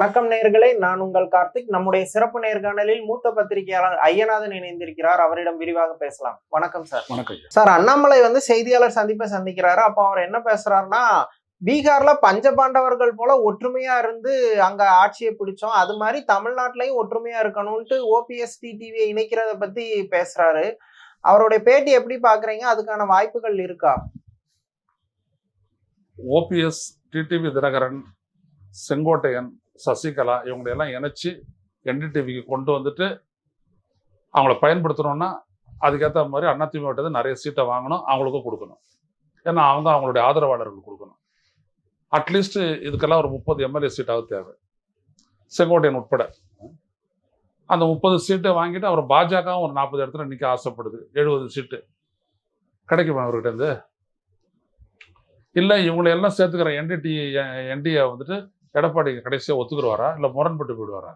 வணக்கம் நேயர்களே நான் உங்கள் கார்த்திக். நம்முடைய சிறப்பு நேர்காணலில் மூத்த பத்திரிகையாளர் ஐயநாதன் இணைந்திருக்கிறார். அவரிடம் விரிவாக பேசலாம். வணக்கம் சார். வணக்கம். சார் அண்ணாமலை வந்து செய்தியாளர் சந்திப்பை சந்திக்கிறாரு. அப்போ அவர் என்ன பேசுறாருன்னா பீகார்ல பஞ்சபாண்டவர்கள் போல ஒற்றுமையா இருந்து அங்க ஆட்சியை பிடிச்சோம். அது மாதிரி தமிழ்நாட்டிலையும் ஒற்றுமையா இருக்கணும்ட்டு ஓபிஎஸ் டிடிவியை இணைக்கிறத பத்தி பேசுறாரு. அவருடைய பேட்டி எப்படி பாக்குறீங்க? அதுக்கான வாய்ப்புகள் இருக்கா? ஓபிஎஸ் டிடிவி தினகரன் செங்கோட்டையன் சசிகலா இவங்களையெல்லாம் இணைச்சி என்டிடிவிக்கு கொண்டு வந்துட்டு அவங்கள பயன்படுத்தணும்னா அதுக்கேற்ற மாதிரி அதிமுக நிறைய சீட்டை வாங்கணும் அவங்களுக்கும் கொடுக்கணும். ஏன்னா அவங்க அவங்களுடைய ஆதரவாளர்களுக்கு கொடுக்கணும். அட்லீஸ்ட் இதுக்கெல்லாம் ஒரு முப்பது எம்எல்ஏ சீட்டாவது தேவை. செங்கோட்டையன் உட்பட. அந்த முப்பது சீட்டை வாங்கிட்டு அவர் பாஜகவும் ஒரு நாற்பது இடத்துல நிற்க ஆசைப்படுது. எழுபது சீட்டு. கிடைக்குமா அவர்கிட்ட இருந்து? இல்லை இவங்களை எல்லாம் சேர்த்துக்கிற என்டிடி என்டிஏ வந்துட்டு எடப்பாடி கடைசியாக ஒத்துக்குருவாரா? இல்லை முரண்பட்டு போயிடுவாரா?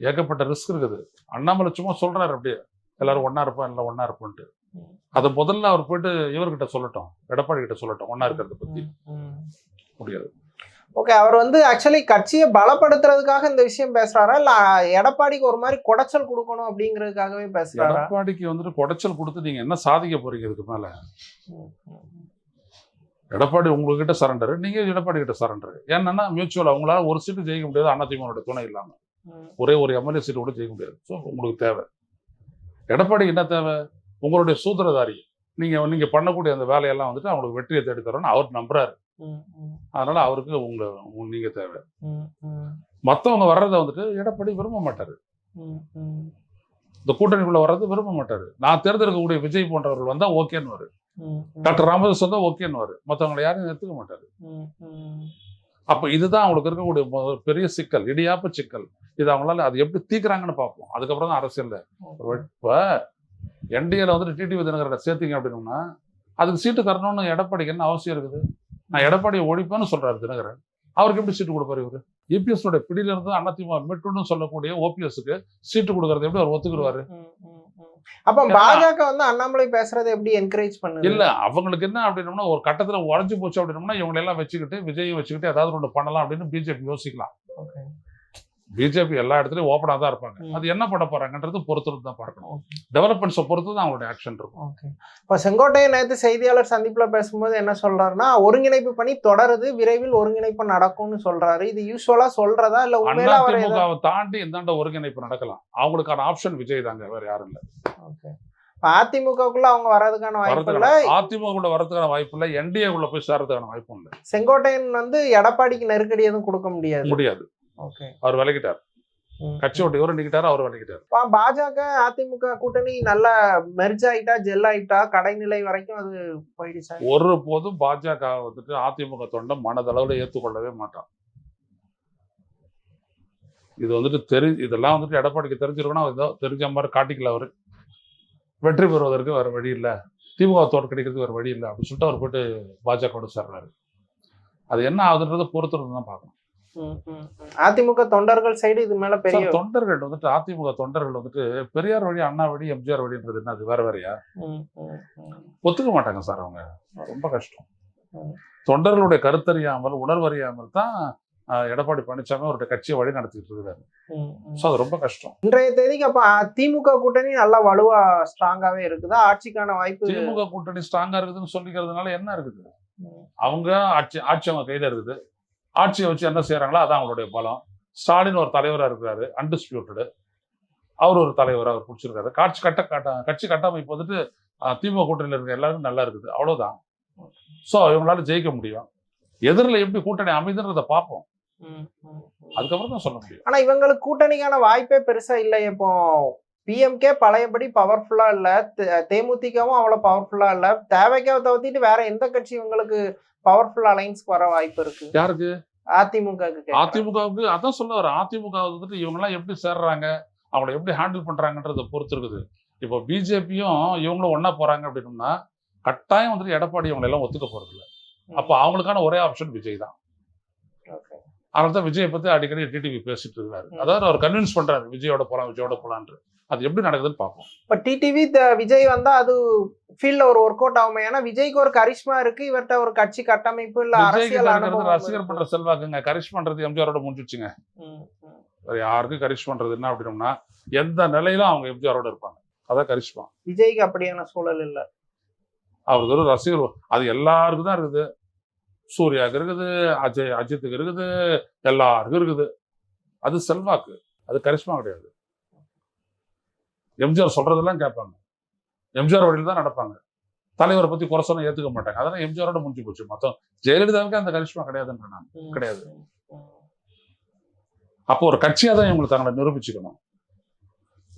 ஏகப்பட்ட ரிஸ்க் இருக்குது. அண்ணாமலை சும்மா சொல்றாரு அப்படியே எல்லாரும் ஒண்ணா இருப்போம் எல்லாம் ஒண்ணா இருப்போம்ட்டு அதை முதல்ல அவர் போயிட்டு இவர்கிட்ட சொல்லட்டும் எடப்பாடி கிட்ட சொல்லட்டும் ஒண்ணா இருக்கிறத பத்தி. முடியாது. ஓகே அவர் வந்து ஆக்சுவலி கட்சியை பலப்படுத்துறதுக்காக இந்த விஷயம் பேசுறாரா? இல்ல எடப்பாடிக்கு ஒரு மாதிரி குடைச்சல் கொடுக்கணும் அப்படிங்கிறதுக்காகவே பேசுறாரா? எடப்பாடிக்கு வந்துட்டு குடைச்சல் கொடுத்து நீங்க என்ன சாதிக்க போறீங்க இதுக்கு மேல? எடப்பாடி உங்ககிட்ட சரண்டர் நீங்க எடப்பாடி கிட்ட சரண்டர் ஏன்னா மியூச்சுவல் அவங்களால ஒரு சீட்டு ஜெயிக்க முடியாது அதிமுக துணை இல்லாம. ஒரே ஒரு எம்எல்ஏ சீட்டு கூட ஜெயிக்க முடியாது. ஸோ உங்களுக்கு தேவை. எடப்பாடிக்கு என்ன தேவை? உங்களுடைய சூத்திரதாரி. நீங்க நீங்க பண்ணக்கூடிய அந்த வேலையெல்லாம் வந்துட்டு அவங்களுக்கு வெற்றியை தேடி தரணும்னு அவர் நம்புறாரு. அதனால அவருக்கு உங்க உங்க- நீங்க தேவை. மத்தவங்க வர்றதை வந்துட்டு எடப்பாடி விரும்ப மாட்டாரு. இந்த கூட்டணிக்குள்ள வர்றது விரும்ப மாட்டாரு. நான் தேர்ந்தெடுக்கக்கூடிய விஜய் போன்றவர்கள் வந்தா ஓகேன்னு டாக்டர் ராமதாஸ் வந்தா ஓகேன்னு மத்தவங்களை யாரையும் எடுத்துக்க மாட்டாரு. அப்ப இதுதான் அவங்களுக்கு இருக்கக்கூடிய பெரிய சிக்கல் இடியாப்ப சிக்கல். இது அவங்களால அது எப்படி தீக்குறாங்கன்னு பார்ப்போம். அதுக்கப்புறம் தான் அரசியல்ல. இப்ப என்டிஏல வந்துட்டு டிடிவி தினகரனை சேர்த்தீங்க அப்படின்னோம்னா அதுக்கு சீட்டு தரணும்னு எடப்பாடிக்கு என்ன அவசியம் இருக்குது? நான் எடப்பாடியை ஒழிப்பேன்னு சொல்றாரு தினகரன். அவருக்கு எப்படி சீட்டு கொடுப்பாரு இவரு? இபிஎஸ் உடைய பிடியில இருந்து அதிமுக மீட்டுன்னு சொல்லக்கூடிய ஓபிஎஸ்க்கு சீட்டு கொடுக்கறது எப்படி அவர் ஒத்துக்குருவாரு அப்ப பாஜக வந்து அண்ணாமலை பேசுறதை எப்படி என்கரேஜ் பண்ணுது இல்ல அவங்களுக்கு என்ன அப்படின்னோம்னா ஒரு கட்டத்துல உடஞ்சு போச்சு அப்படின்னோம்னா இவங்களை எல்லாம் வச்சுக்கிட்டு விஜயும் வச்சுக்கிட்டு ஏதாவது ஒன்று பண்ணலாம் அப்படின்னு பிஜேபி யோசிக்கலாம். பிஜேபி எல்லா இடத்துலயும் ஓப்பனா தான் இருப்பாங்க. அது என்ன பண்ண போறாங்கன்றது பொறுத்து தான் பார்க்கணும். டெவலப்மெண்ட்ஸை பொறுத்து தான் அவங்களுடைய ஆக்ஷன் இருக்கும். ஓகே. இப்போ செங்கோட்டையன் நேற்று செய்தியாளர் சந்திப்புல பேசும்போது என்ன சொல்றாருன்னா ஒருங்கிணைப்பு பணி தொடருது விரைவில் ஒருங்கிணைப்பு நடக்கும்னு சொல்றாரு. இது யூஸ்வலா சொல்றதா இல்ல உண்மையில அதிமுகவை தாண்டி இந்தாண்ட ஒருங்கிணைப்பு நடக்கலாம். அவங்களுக்கான ஆப்ஷன் விஜய் தாங்க வேற யாரும் இல்ல. இப்ப அதிமுகக்குள்ள அவங்க வர்றதுக்கான வாய்ப்பு இல்ல. அதிமுக உள்ள வரதுக்கான வாய்ப்பு இல்ல. என்டிஏ உள்ள போய் சேர்றதுக்கான வாய்ப்பும் இல்ல. செங்கோட்டையன் வந்து எடப்பாடிக்கு நெருக்கடி எதுவும் கொடுக்க முடியாது. முடியாது. ஓகே அவர் விலகிட்டார். கட்சி விட்டு இவரும் நிக்கிட்டாரு? அவர் விலகிட்டார். பாஜக அதிமுக கூட்டணி நல்லா மெர்ஜ் ஆயிட்டா ஜெல் ஆயிட்டா கடைநிலை வரைக்கும் அது போயிடுச்சா. ஒரு போதும் பாஜக வந்துட்டு அதிமுக தொண்டை மனதளவுல ஏத்துக்கொள்ளவே மாட்டான். இது வந்துட்டு தெரி இதெல்லாம் வந்துட்டு எடப்பாடிக்கு தெரிஞ்சிருக்கணும் தெரிஞ்ச மாதிரி காட்டிக்கல அவரு. வெற்றி பெறுவதற்கு வேற வழி இல்லை. திமுக தோற்கடிக்கிறதுக்கு வேற வழி இல்லை. அப்படின்னு சொல்லிட்டு அவர் போயிட்டு பாஜகவோட சேர்றாரு. அது என்ன ஆகுதுன்றதை பொறுத்துறது தான் பார்க்கணும். அதிமுக தொண்டர்கள் சைடு இது மேல பெரிய தொண்டர்கள் வந்துட்டு அதிமுக தொண்டர்கள் வந்துட்டு பெரியார் வழி அண்ணா வழி எம்ஜிஆர் வழின்றது என்ன? அது வேற வேறையா. ஒத்துக்க மாட்டாங்க சார் அவங்க. ரொம்ப கஷ்டம். தொண்டர்களுடைய கருத்தறியாமல் உணர்வறியாமல் தான் எடப்பாடி பழனிசாமி அவருடைய கட்சியை வழி நடத்திட்டு இருக்காரு. ஸோ அது ரொம்ப கஷ்டம். இன்றைய தேதிக்கு அப்ப திமுக கூட்டணி நல்லா வலுவா ஸ்ட்ராங்காவே இருக்குதா? ஆட்சிக்கான வாய்ப்பு திமுக கூட்டணி ஸ்ட்ராங்கா இருக்குதுன்னு சொல்லிக்கிறதுனால என்ன இருக்குது? அவங்க ஆட்சி ஆட்சி அவங்க கையில இருக்குது. ஆட்சியை வச்சு என்ன செய்யறாங்களோ அதான் அவங்களுடைய பலம். ஸ்டாலின் ஒரு தலைவரா இருக்கிறாரு அன்டிஸ்பியூட்டடு அவர் ஒரு தலைவரா அவர் பிடிச்சிருக்காரு. காட்சி கட்ட கட்ட கட்சி கட்டமைப்பு வந்துட்டு திமுக கூட்டணியில் இருக்க எல்லாரும் நல்லா இருக்குது. அவ்வளவுதான். ஸோ இவங்களால ஜெயிக்க முடியும். எதிரில் எப்படி கூட்டணி அமைதுன்றதை பார்ப்போம். அதுக்கப்புறம் தான் சொல்ல முடியும். ஆனா இவங்களுக்கு கூட்டணிக்கான வாய்ப்பே பெருசா இல்லை இப்போ. பிஎம்கே பழையபடி பவர்ஃபுல்லா இல்ல. தேமுதிகவும் அவ்வளவு பவர்ஃபுல்லா இல்ல. தேவைக்காக தவிர்த்திட்டு வேற எந்த கட்சி இவங்களுக்கு பவர்ஃபுல் அலைன்ஸ்க்கு வர வாய்ப்பு இருக்கு? யாருக்கு? அதிமுக அதிமுகவுக்கு அதான் சொல்ல வரேன் அதிமுக வந்துட்டு இவங்கெல்லாம் எப்படி சேர்றாங்க? அவங்கள எப்படி ஹேண்டில் பண்றாங்கன்றத பொறுத்து இருக்குது இப்போ பிஜேபியும் இவங்களும் ஒண்ணா போறாங்க அப்படின்னோம்னா கட்டாயம் வந்துட்டு எடப்பாடி இவங்களை எல்லாம் ஒத்துக்க போறது இல்ல அப்போ அவங்களுக்கான ஒரே ஆப்ஷன் விஜய் தான். அதனால தான் விஜயை பத்தி அடிக்கடி டிடிவி பேசிட்டு இருக்காரு. அதாவது அவர் கன்வின்ஸ் பண்றாரு விஜயோட போலாம் விஜயோட போலான்ட்டு. அது எப்படி நடக்குதுன்னு பார்ப்போம். இப்ப டிடிவி விஜய் வந்தா அது ஃபீல்ட்ல ஒரு ஒர்க் அவுட் ஆகுமே. ஏன்னா விஜய்க்கு ஒரு கரிஷ்மா இருக்கு இவர்ட்ட ஒரு கட்சி கட்டமைப்பு இல்ல அரசியல் ரசிகர். பண்ற செல்வாக்குங்க. கரிஷ் பண்றது எம்ஜிஆரோட முடிஞ்சிச்சுங்க. வேற யாருக்கும் கரிஷ் பண்றது என்ன அப்படின்னோம்னா எந்த நிலையிலும் அவங்க எம்ஜிஆரோட இருப்பாங்க. அதான் கரிஷ்மா விஜய்க்கு அப்படியான சூழல் இல்ல. அவருக்கு ஒரு ரசிகர் அது எல்லாருக்கும் தான் இருக்குது. சூர்யாவுக்கு இருக்குது அஜய் அஜித்துக்கு இருக்குது எல்லாருக்கும் இருக்குது. அது செல்வாக்கு. அது கரிஷ்மா கிடையாது. எம்ஜிஆர் சொல்றதெல்லாம் கேட்பாங்க. எம்ஜிஆர் வழியில் தான் நடப்பாங்க. தலைவரை பத்தி குறை சொன்னா ஏத்துக்க மாட்டாங்க. அதெல்லாம் எம்ஜிஆரோட முடிஞ்சு போச்சு. மொத்தம் ஜெயலலிதாவுக்கு அந்த கரிஷ்மா கிடையாதுன்ற நான் கிடையாது. அப்போ ஒரு கட்சியா தான் இவங்களை தங்களை நிரூபிச்சுக்கணும்.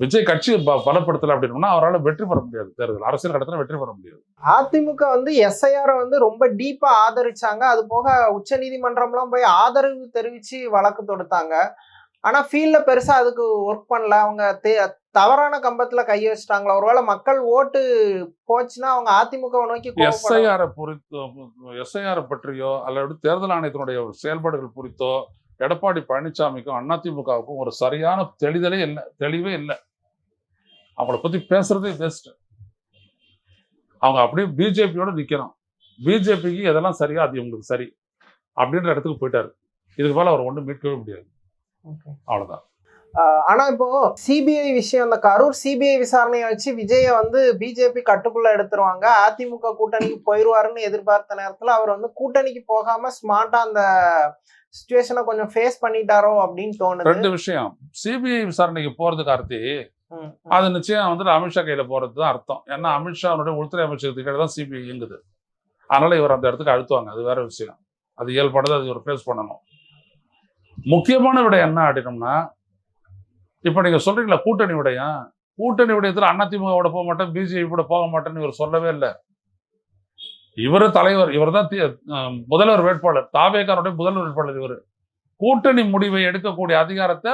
விஜய் கட்சி பலப்படுத்தல அப்படின்னா அவரால் வெற்றி பெற முடியாது. தேர்தல் அரசியல் கடத்துல வெற்றி பெற முடியாது. அதிமுக வந்து எஸ்ஐஆர் வந்து ரொம்ப டீப்பா ஆதரிச்சாங்க. அது போக உச்ச நீதிமன்றம்லாம் போய் ஆதரவு தெரிவிச்சு வழக்கு தொடுத்தாங்க. ஆனா ஃபீல்ட்ல பெருசா அதுக்கு ஒர்க் பண்ணல. அவங்க தவறான கம்பத்துல கை வச்சுட்டாங்களா? ஒருவேளை மக்கள் ஓட்டு போச்சுன்னா அவங்க அதிமுக நோக்கி எஸ்ஐஆரை குறித்தோ எஸ்ஐஆர் பற்றியோ அல்லது தேர்தல் ஆணையத்தினுடைய செயல்பாடுகள் குறித்தோ எடப்பாடி பழனிசாமிக்கும் அதிமுகவுக்கும் ஒரு சரியான தெளிதலே இல்லை தெளிவே இல்லை. அவங்கள பத்தி பேசுறதே பெஸ்ட் அவங்க அப்படியே பிஜேபியோட நிக்கணும். பிஜேபிக்கு எதெல்லாம் சரியா அது இவங்களுக்கு சரி அப்படின்ற இடத்துக்கு போயிட்டாரு. இதுக்கு மேல அவர் ஒண்ணும் மீட்கவே முடியாது. அவ்வளவுதான். ஆனா இப்போ சிபிஐ விஷயம் அந்த கரூர் சிபிஐ விசாரணையை வச்சு விஜய வந்து பிஜேபி கட்டுக்குள்ள எடுத்துருவாங்க. அதிமுக கூட்டணிக்கு போயிருவாருன்னு எதிர்பார்த்த நேரத்துல அவர் வந்து கூட்டணிக்கு போகாம ஸ்மார்ட்டா அந்த சுச்சுவேஷனை கொஞ்சம் ஃபேஸ் பண்ணிட்டாரோ அப்படின்னு தோணுது. ரெண்டு விஷயம். சிபிஐ விசாரணைக்கு போறது கார்த்தி அது நிச்சயம் வந்துட்டு அமித்ஷா கையில போறது தான் அர்த்தம். ஏன்னா அமித்ஷாவுடைய உள்துறை அமைச்சகத்துக்கு கீழே தான் சிபிஐ இயங்குது. அதனால இவர் அந்த இடத்துக்கு அழுத்துவாங்க. அது வேற விஷயம். அது இயல்பானது அது இவர் ஃபேஸ் பண்ணணும். முக்கியமான விடயம் என்ன அப்படின்னோம்னா இப்ப நீங்க சொல்றீங்களா கூட்டணி விடயம்? கூட்டணி விடயத்துல அதிமுகவோட போக மாட்டேன் பிஜேபி கூட போக மாட்டேன்னு இவர் சொல்லவே இல்லை. இவர் தலைவர் இவர் தான் முதல்வர் வேட்பாளர். தாவேக்காருடைய முதல்வர் வேட்பாளர் இவர். கூட்டணி முடிவை எடுக்கக்கூடிய அதிகாரத்தை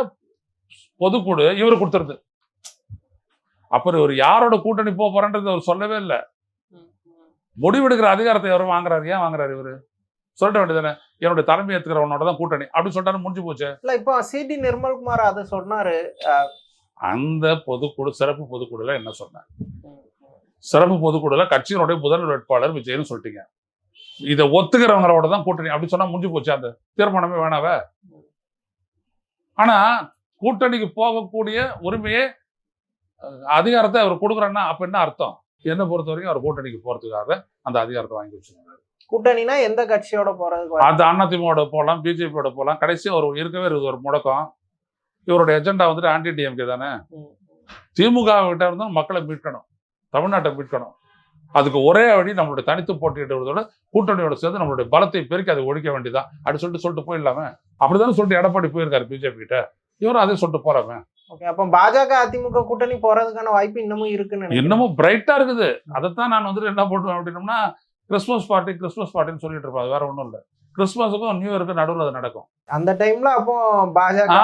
பொதுக்குழு இவர் கொடுத்துருது. அப்புறம் இவர் யாரோட கூட்டணி போக போறன்றது அவர் சொல்லவே இல்லை. முடிவெடுக்கிற அதிகாரத்தை எவரும் வாங்குறாரு. ஏன் வாங்குறாரு இவரு? சொல்லிட வேண்டியதானே என்னுடைய தலைமை ஏத்துக்கிறவனோட தான் கூட்டணி. அப்படின்னு சொல்லிட்டாரு முடிஞ்சு போச்சு. இல்ல இப்போ சிடி நிர்மல்குமார் அதை சொன்னாரு. அந்த பொதுக்குழு சிறப்பு பொதுக்குழுல என்ன சொன்னேன். சிறப்பு பொதுக்குழுல கட்சியினுடைய முதல் வேட்பாளர் விஜய்னு சொல்லிட்டீங்க. இதை ஒத்துக்கிறவங்களோட தான் கூட்டணி. அப்படி சொன்னா முடிஞ்சு போச்சு அந்த தீர்மானமே வேணாவே? ஆனா கூட்டணிக்கு போகக்கூடிய உரிமையை அதிகாரத்தை அவர் கொடுக்குறேன்னா அப்ப என்ன அர்த்தம்? என்னை பொறுத்த வரைக்கும் அவர் கூட்டணிக்கு போறதுக்காக அந்த அதிகாரத்தை வாங்கி வச்சுருக்காரு. கூட்டணினா எந்த கட்சியோட வாய்ப்பு? அந்த அதிமுகவோட போகலாம் பிஜேபியோட போகலாம் கடைசி அவர் இருக்கவே இருக்குது ஒரு முடக்கம். இவருடைய எஜெண்டா வந்துட்டு ஆன்டி டிஎம்கே தானே. திமுக கிட்ட இருந்து மக்களை மீட்கணும். தமிழ்நாட்டை மீட்கணும். அதுக்கு ஒரே வழி நம்மளுடைய தனித்து போட்டியிடுவதோட கூட்டணியோட சேர்ந்து நம்மளுடைய பலத்தை பெருக்கி அதை ஒழிக்க வேண்டியதான் அப்படி சொல்லிட்டு சொல்லிட்டு போயிடலாமே? அப்படிதானே சொல்லிட்டு எடப்பாடி போயிருக்காரு பிஜேபி கிட்ட. இவரும் அதே சொல்லிட்டு போறாங்க ஓகே அப்ப பாஜக அதிமுக கூட்டணி போறதுக்கான வாய்ப்பு இன்னமும் இருக்குன்னு. இன்னமும் பிரைட்டா இருக்குது. அதைத்தான் நான் வந்துட்டு என்ன போட்டுவேன் அப்படின்னோம்னா கிறிஸ்மஸ் பார்ட்டி கிறிஸ்மஸ் பார்ட்டின்னு சொல்லிட்டு இருப்பேன். அது வேற ஒன்றும் இல்லை. கிறிஸ்மஸுக்கும் நியூ இயருக்கும் நடுவில் அது நடக்கும். அந்த டைம்ல அப்போ பாஜக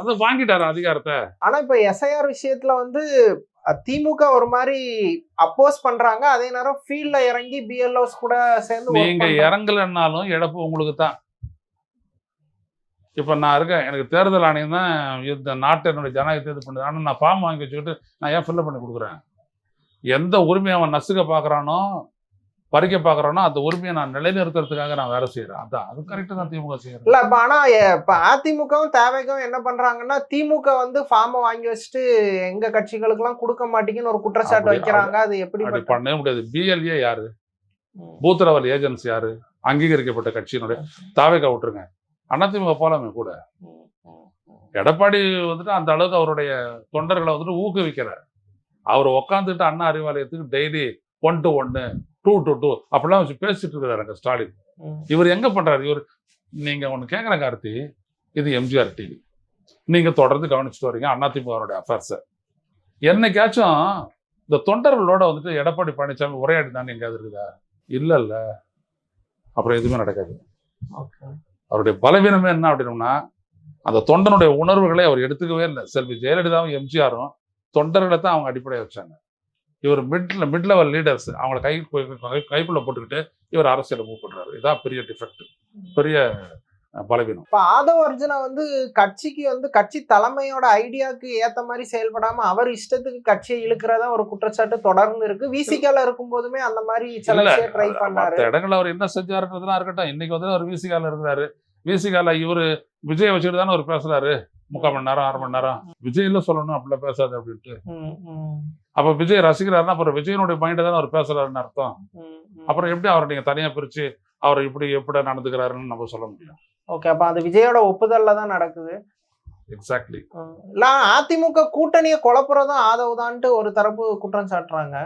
அது வாங்கிட்டாரு அதிகாரத்தை. ஆனா இப்ப எஸ்ஐஆர் விஷயத்துல வந்து திமுக ஒரு மாதிரி அப்போஸ் பண்றாங்க. அதே நேரம் ஃபீல்ட்ல இறங்கி பிஎல்ஓஸ் கூட சேர்ந்து நீங்க. இறங்கலைன்னாலும் இழப்பு உங்களுக்கு தான் இப்ப நான் இருக்கேன். எனக்கு தேர்தல் ஆணையம் தான் இந்த நாட்டை என்னுடைய ஜனநாயகத்தை இது பண்ணுது. ஆனா நான் ஃபார்ம் வாங்கி வச்சுக்கிட்டு நான் ஏன் ஃபில்அப் பண்ணி கொடுக்குறேன்? எந்த உரிமையை அவன் நசுக்க பார்க்கறானோ பறிக்க பார்க்கறானோ அந்த உரிமையை நான் நிலைநிறுத்துறதுக்காக நான் வேலை செய்யறேன் அதான். அது கரெக்டாக தான் திமுக செய்யறேன் இல்ல இப்ப ஆனா எ- இப்ப அதிமுகவும் தேவைக்கும் என்ன பண்றாங்கன்னா திமுக வந்து ஃபார்மை வாங்கி வச்சுட்டு எங்க கட்சிகளுக்கு எல்லாம் கொடுக்க மாட்டீங்கன்னு ஒரு குற்றச்சாட்டு வைக்கிறாங்க. அது எப்படி அப்படி பண்ணவே முடியாது. பிஎல்ஏ யாரு? பூத் லெவல் ஏஜென்சி யாரு? அங்கீகரிக்கப்பட்ட கட்சியினுடைய தாவேக்கா விட்டுருங்க. அதிமுக போலாமே கூட. எடப்பாடி வந்துட்டு அந்த அளவுக்கு அவருடைய தொண்டர்களை வந்துட்டு ஊக்குவிக்கிறார் அவர் உட்காந்துட்டு அண்ணா அறிவாலயத்துக்கு டெய்லி ஒன் டு ஒன்னு டூ டு டூ அப்படிலாம் வச்சு பேசிட்டு இருக்கிறாரு ஸ்டாலின். இவர் எங்க பண்றாரு? இவர் நீங்க ஒன்று கேட்குற கார்த்தி இது எம்ஜிஆர் டிவி நீங்க தொடர்ந்து கவனிச்சுட்டு வரீங்க அதிமுகவுடைய அஃபேர்ஸை என்னைக்காச்சும் இந்த தொண்டர்களோட வந்துட்டு எடப்பாடி பழனிசாமி உரையாடி தானே எங்கேயாவது இருக்குதா? இல்ல இல்ல அப்புறம் எதுவுமே நடக்காது. அவருடைய பலவீனமே என்ன அப்படின்னோம்னா அந்த தொண்டனுடைய உணர்வுகளை அவர் எடுத்துக்கவே இல்லை. செல்வி ஜெயலலிதாவும் எம்ஜிஆரும் தொண்டர்களை தான் அவங்க அடிப்படையாக வச்சாங்க. இவர் மிட்ல மிட் லெவல் லீடர்ஸ் அவங்களை கை கைக்குள்ளே கைக்குள்ள போட்டுக்கிட்டு இவர் அரசியலை மூவ் பண்ணுறாரு இதான் பெரிய டிஃபெக்ட் பெரிய பலவீனம். இப்ப ஆதவ அர்ஜுனா வந்து கட்சிக்கு வந்து கட்சி தலைமையோட ஐடியாக்கு ஏத்த மாதிரி செயல்படாம அவர் இஷ்டத்துக்கு கட்சியை இழுக்கிறதா ஒரு குற்றச்சாட்டு தொடர்ந்து இருக்கு. விசிகால இருக்கும் போதுமே அந்த மாதிரி சில ட்ரை பண்ணாரு. இடங்கள்ல அவர் என்ன செஞ்சாருன்றதுலாம் இருக்கட்டும். இன்னைக்கு வந்து அவர் விசிகால இருக்கிறாரு விசிகால இவரு விஜய் வச்சுட்டு தானே அவர் பேசுறாரு. முக்கால் மணி நேரம் அரை மணி நேரம். விஜய்ல சொல்லணும் அப்படிலாம் பேசாது அப்படின்ட்டு. அப்ப விஜய் ரசிக்கிறாருன்னா அப்புறம் விஜயனுடைய மைண்டை தானே அவர் பேசுறாருன்னு அர்த்தம். அப்புறம் எப்படி அவரை நீங்க தனியா பிரிச்சு அவர் இப்படி எப்படி நடந்துக்கிறாருன்னு நம்ம சொல்ல முடியும். ஓகே அப்ப அது விஜயோட ஒப்புதல்ல தான் நடக்குது. எக்ஸாக்ட்லி. இல்ல அதிமுக கூட்டணியை குழப்புறதும் ஆதவ் தான்ட்டு ஒரு தரப்பு குற்றம் சாட்டுறாங்க.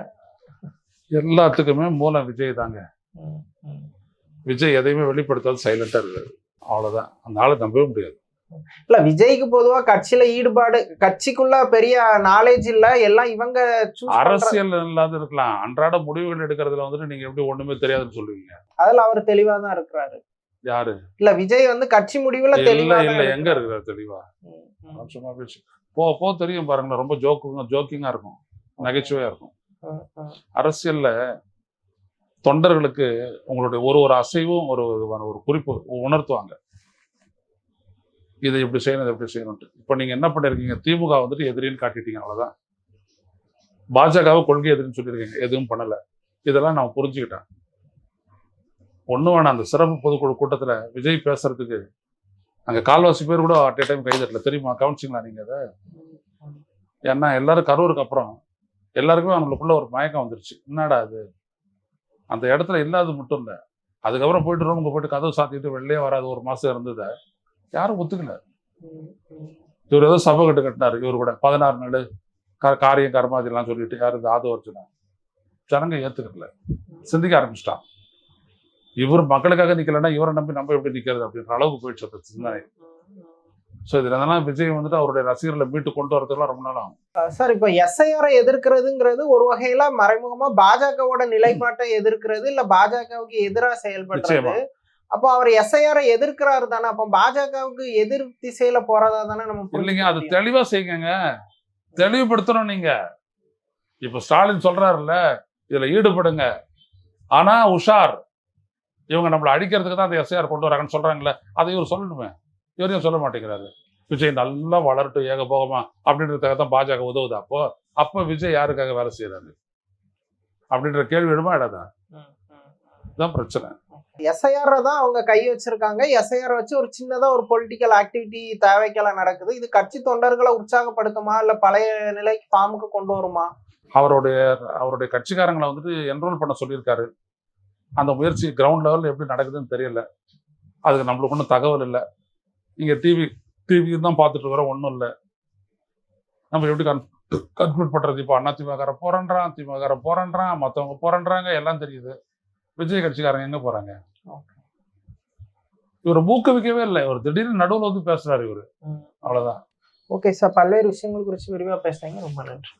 எல்லாத்துக்குமே மூலம் விஜய் தாங்க. விஜய் எதையுமே வெளிப்படுத்தாது சைலண்டா இருக்காரு. அவ்வளவுதான். அந்த ஆளை நம்பவே முடியாது. இல்ல விஜய்க்கு பொதுவா கட்சியில ஈடுபாடு கட்சிக்குள்ள பெரிய நாலேஜ் இல்ல எல்லாம் இவங்க அரசியல் இல்லாத இருக்கலாம். அன்றாட முடிவுகள் எடுக்கிறதுல வந்துட்டு நீங்க எப்படி ஒண்ணுமே தெரியாதுன்னு சொல்லுவீங்க. அதுல அவர் தெளிவா தான் இருக்கிறாரு. யாரு? இல்ல விஜய் வந்து கட்சி முடிவுல இல்ல தெளிவா இல்ல எங்க இருக்கிறார் தெளிவா? சும்மா பேச்சு போ போ தெரியும் பாருங்களேன் ரொம்ப ஜோக்குங்க ஜோக்கிங்கா இருக்கும். நகைச்சுவையா இருக்கும். அரசியல்ல தொண்டர்களுக்கு உங்களுடைய ஒரு ஒரு அசைவும் ஒரு ஒரு- ஒரு குறிப்பு உணர்த்துவாங்க. இதை இப்படி செய்யணும் இதை இப்படி செய்யணும்ட்டு இப்போ நீங்க என்ன பண்ணிருக்கீங்க? திமுக வந்துட்டு எதிரின்னு காட்டிட்டீங்க அவ்வளவுதான். பாஜகவை கொள்கை எதிரின்னு சொல்லியிருக்கீங்க. எதுவும் பண்ணல. இதெல்லாம் நான் புரிஞ்சுக்கிட்டேன். ஒன்றும் வேணாம். அந்த சிறப்பு பொதுக்குழு கூட்டத்தில் விஜய் பேசுறதுக்கு அங்கே கால்வாசி பேர் கூட அட் டைம் கைதட்டல தெரியுமா? கவனிச்சிங்களா நீங்கள் அதை? ஏன்னா எல்லாரும் கரூருக்கு அப்புறம் எல்லாருக்குமே அவங்களுக்குள்ள ஒரு மயக்கம் வந்துருச்சு. என்னடா அது அந்த இடத்துல இல்லாதது மட்டும் இல்லை. அதுக்கப்புறம் போயிட்டு ரூமுக்கு போயிட்டு கதவு சாத்திட்டு வெளிலே வராது. ஒரு மாதம் இருந்ததை யாரும் ஒத்துக்கல. இவர் ஏதோ சபை கட்டு கட்டினாரு. இவர் கூட பதினாறு நாள் க காரியம் கர்மாதிலாம் சொல்லிட்டு யார்? இந்த ஆதோ அர்ஜுனா. ஜனங்க ஏற்றுக்கல சிந்திக்க ஆரம்பிச்சிட்டான். இவர் மக்களுக்காக நிக்கலைன்னா இவரை நம்பி நம்ம எப்படி நிக்கிறது அப்படின்ற அளவுக்கு போயிடுச்சு அந்த சிந்தனை. ஸோ இதுல இதெல்லாம் விஜய் வந்துட்டு அவருடைய ரசிகர்களை மீட்டு கொண்டு வரதுக்குலாம் ரொம்ப நாள் ஆகும். சார் இப்ப எஸ்ஐஆரை எதிர்க்கிறதுங்கிறது ஒரு வகையில மறைமுகமா பாஜகவோட நிலைப்பாட்டை எதிர்க்கிறது இல்ல பாஜகவுக்கு எதிரா செயல்படுறது. அப்போ அவர் எஸ்ஐஆரை எதிர்க்கிறாரு தானே அப்ப பாஜகவுக்கு எதிர் திசையில போறதா தானே நம்ம இல்லைங்க அது. தெளிவா செய்யுங்க. தெளிவுபடுத்தணும் நீங்க. இப்ப ஸ்டாலின் சொல்றாருல்ல இதுல ஈடுபடுங்க. ஆனா உஷார் இவங்க நம்மளை அடிக்கிறதுக்கு தான் அந்த எஸ்ஐஆர் கொண்டு வராங்கன்னு சொல்றாங்கல்ல அதை இவர் சொல்லணுமே. இவரையும் சொல்ல மாட்டேங்கிறாரு. விஜய் நல்லா வளரட்டும் ஏகபோகமா அப்படின்றதுக்காக தான் பாஜக உதவுது. அப்போ அப்ப விஜய் யாருக்காக வேலை செய்யறாரு அப்படின்ற கேள்வி எழுமா இடாதா? இதுதான் பிரச்சனை. எஸ்ஐஆர் தான் அவங்க கை வச்சிருக்காங்க. எஸ்ஐஆர் வச்சு ஒரு சின்னதா ஒரு பொலிட்டிக்கல் ஆக்டிவிட்டி தேவைக்கெல்லாம் நடக்குது. இது கட்சி தொண்டர்களை உற்சாகப்படுத்துமா? இல்ல பழைய நிலைக்கு ஃபார்முக்கு கொண்டு வருமா? அவருடைய அவருடைய கட்சிக்காரங்களை வந்துட்டு என்ரோல் பண்ண சொல்லியிருக்காரு. அந்த முயற்சி கிரவுண்ட் லெவலில் எப்படி நடக்குதுன்னு தெரியல. அதுக்கு நம்மளுக்கு ஒன்றும் தகவல் இல்லை. இங்கே டிவி டிவி தான் பார்த்துட்டு இருக்கிறோம் ஒன்றும் இல்லை. நம்ம எப்படி கன் கன்க்ளூட் பண்ணுறது இப்போ அண்ணா திமுக போறன்றான் திமுக போறன்றான் மற்றவங்க போறன்றாங்க எல்லாம் தெரியுது. விஜய் கட்சிக்காரங்க எங்கே போறாங்க? இவரை ஊக்குவிக்கவே இல்லை. இவர் திடீர்னு நடுவில் வந்து பேசுறாரு இவரு. அவ்வளவுதான். ஓகே சார் பல்வேறு விஷயங்கள் குறித்து விரிவா பேசுறீங்க ரொம்ப நன்றி.